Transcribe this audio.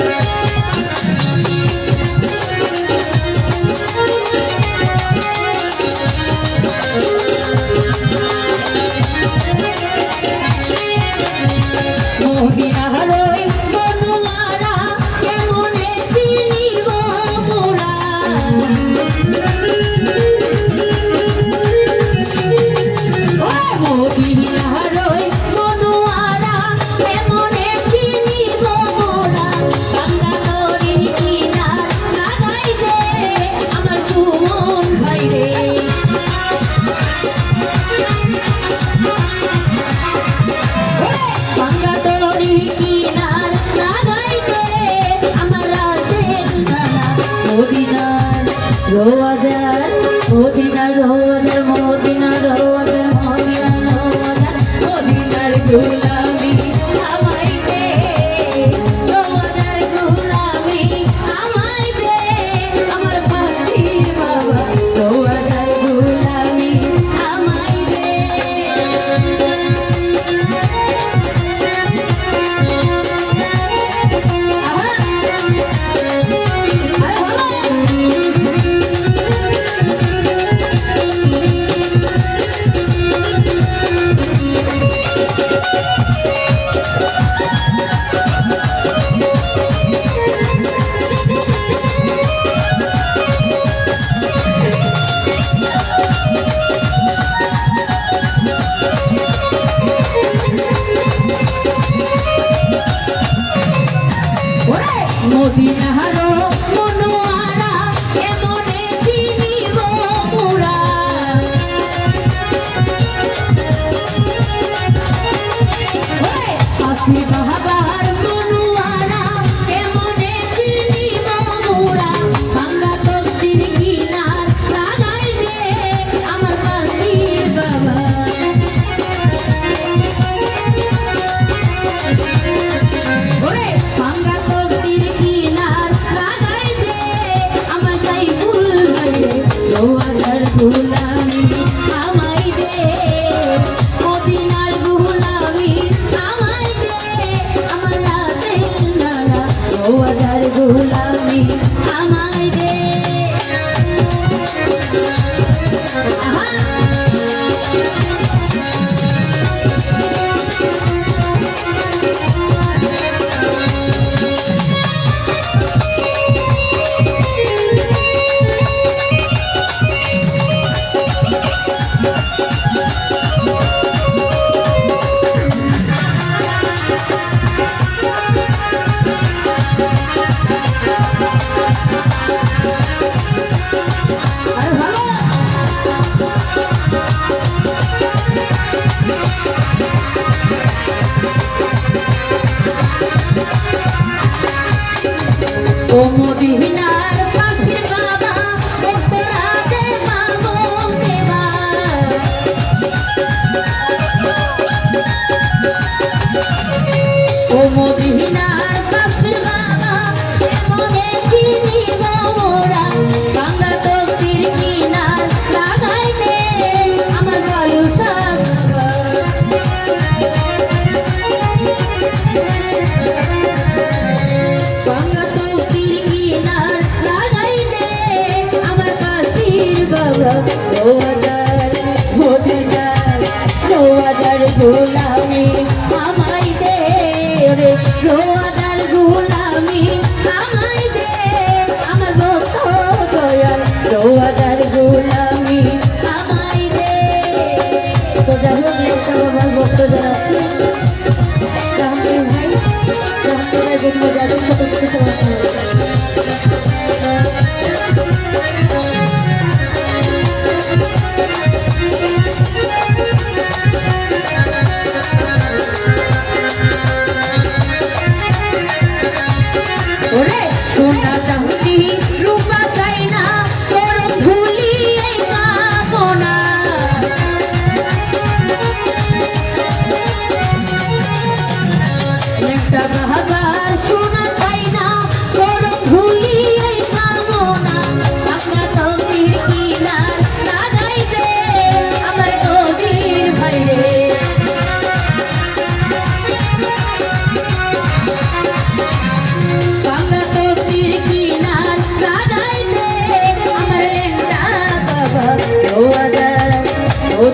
মদিনার রোয়াজার মদিনার রোয়াজার মদিনার রোয়াজার মদিনার রোয়াজার মদিনার গুলামি মদিনার মনোয়ারা আসি বাহাবার আহা ও মদিনার পাখির বাবা রোয়াজার মদিনার রোয়াজার গোলামি আমাই দে রে রোয়াজার গোলামি আমাই দে আমার ভক্ত দয়াল রোয়াজার গোলামি আমাই দে তো যাই হোক একটা আমার ভক্ত যারা জাহাঙ্গীর ভাই জাহাঙ্গীর ভাই গুড যাদের ছোট ছোট ওরে সোনা